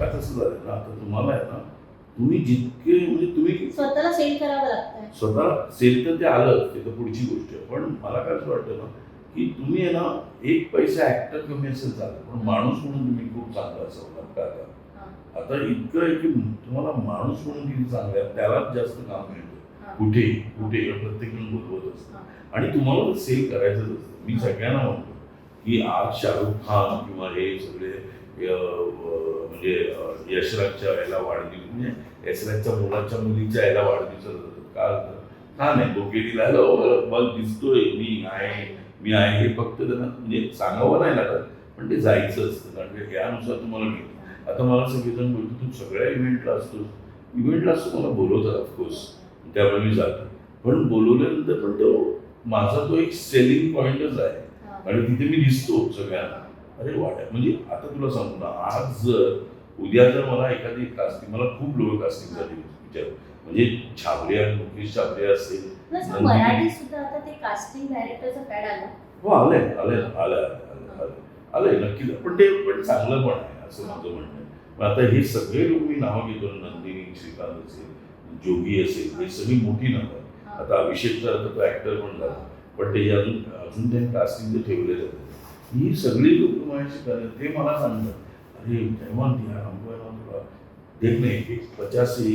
आता कसं झालं ना आता तुम्हाला आहे ना तुम्ही जितके म्हणजे तुम्ही स्वतःला सेल करावं लागतंय स्वतः सेल तर ते आलं ते तर पुढची गोष्ट आहे पण मला काय असं वाटतं ना की तुम्ही आहे ना एक पैसा ऍक्टर कमी असेल चालेल पण माणूस म्हणून तुम्ही खूप चांगला असावं हा. आता इतकं आहे की तुम्हाला माणूस म्हणून किती चांगलं आहे त्यालाच जास्त काम मिळतं. कुठे कुठे प्रत्येक जण बोलवत असतं. आणि तुम्हाला सेल करायचंच असतं मी सगळ्यांना म्हणतो की आज शाहरुख खान किंवा हे सगळे म्हणजे यशराजच्या याला वाढदिवस म्हणजे यशराजच्या मुलाच्या मुलीच्या याला वाढदिवस का का नाही? बोकेटीला "हॅलो, मग दिसतोय मी आहे मी आहे. हे फक्त त्यांना म्हणजे सांगावं नाही लागत पण ते जायचं असतं. कारण यानुसार तुम्हाला मिळतं. आता मला सगळेजण बोलतो तू सगळ्या इव्हेंटला असतोस. इव्हेंटला असतो मला बोलवतात ऑफकोर्स त्यामुळे मी जातो. पण बोलवल्यानंतर पण तो माझा तो एक सेलिंग पॉईंटच आहे. आणि तिथे मी दिसतो सगळ्यांना. अरे वाट म्हणजे आता तुला सांगू ना आज जर उद्या जर मला एखादी कास्टिंग मला खूप लोक कास्टिंग झाली विचार म्हणजे छाबरे मुकेश छाबरे असेल प्लस नंदिनी. मराठीत सुद्धा आता ते कास्टिंग डायरेक्टरचं फॅड आलं. हो आलंय आलंय आलंय आलंय नक्की पण ते पण चांगलं पण आहे असं माझं म्हणणं आहे. पण आता हे सगळे लोक मी नावं घेतो नंदिनी श्रीकांत असेल जोगी असेल हे सगळी मोठी नावं आहेत. हा. आता अभिषेक तर आता तो ऍक्टर पण झाला. पण ते अजून अजून त्यांनी कास्टिंग जे ठेवलेलं आहे ही सगळी लोक माझ्याशी करतात ते मला सांगतात. अरे हेमंत यार हमको है थोड़ा देखने एक पचास से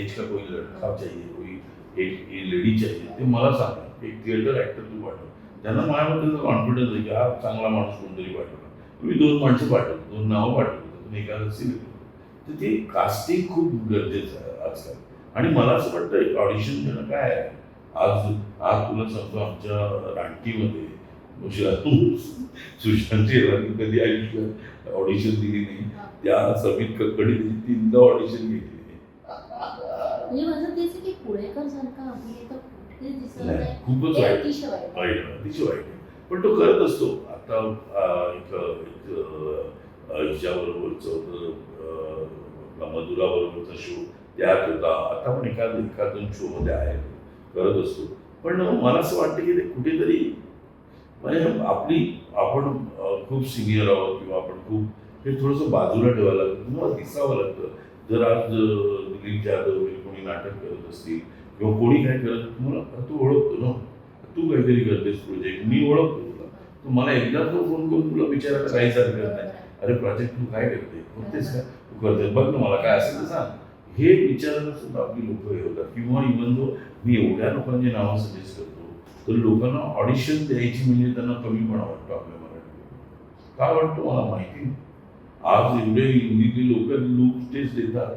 एज का कोई लड़का चाहिए कोई एक लेडी चाहिए ते मला सांगतात. एक थिएटर ॲक्टर तू पाठव. त्यांना माझ्याबद्दल कॉन्फिडन्स आहे की हा चांगला माणूस कोणतरी पाठवला. मी दोन माणसं पाठवतो दोन नावं पाठवतो तुम्ही एखादं सिलेक्ट तर ते कास्टिंग खूप गरजेचं आहे आजकाल. आणि मला असं वाटतं ऑडिशन देणं काय आहे? आज आज तुला सांगतो आमच्या रानटीमध्ये सुशांतची राणी कधी आयुष्यात ऑडिशन दिली नाही? त्या समित ककडीने तीनदा ऑडिशन घेतली म्हणजे माझं तेच आहे की पुणेकर सारखा अभिनेता कुठे दिसत नाही नाही. खूपच वाईट. अतिशय वाईट अतिशय वाईट. पण तो करत असतो. आता एक हिच्याबरोबरचं होतं मधुराबरोबरचा शो त्यात होता. आता पण एखाद एखाद शो मध्ये आहे. तो. करत असतो. पण मला असं वाटतं की ते कुठेतरी म्हणजे आपली आपण खूप सिनियर आहोत किंवा आपण खूप हे थोडंसं बाजूला ठेवायला लागतं तुम्हाला दिसावं लागतं. जर आज दिलीप जाधव कोणी नाटक करत असतील किंवा कोणी काय करत तुम्हाला तू ओळखतो ना तू काहीतरी करतेस प्रोजेक्ट मी ओळखतो तुला. तर मला एकदा तो फोन करून तुला विचारायला काहीच हरकत नाही. अरे प्रोजेक्ट तू काय करते? करतेस का? तू करते बघ ना मला काय असेल तर सांग. हे विचारायला सुद्धा आपली लोक हे होतात. किंवा इवन दो मी एवढ्या लोकांची नावं सजेस्ट करतो तर लोकांना ऑडिशन द्यायची म्हणजे त्यांना कमीपणा वाटतो आपल्या मराठी काय वाटतो मला माहिती नाही. आज एवढे हिंदीतले लोक लूक टेस्ट देतात.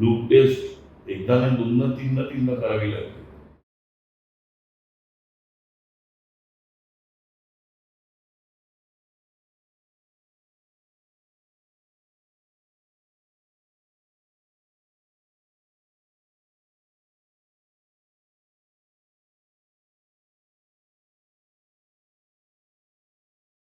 लूक टेस्ट एकदा नाही दोनदा तीनदा तीनदा करावी लागते.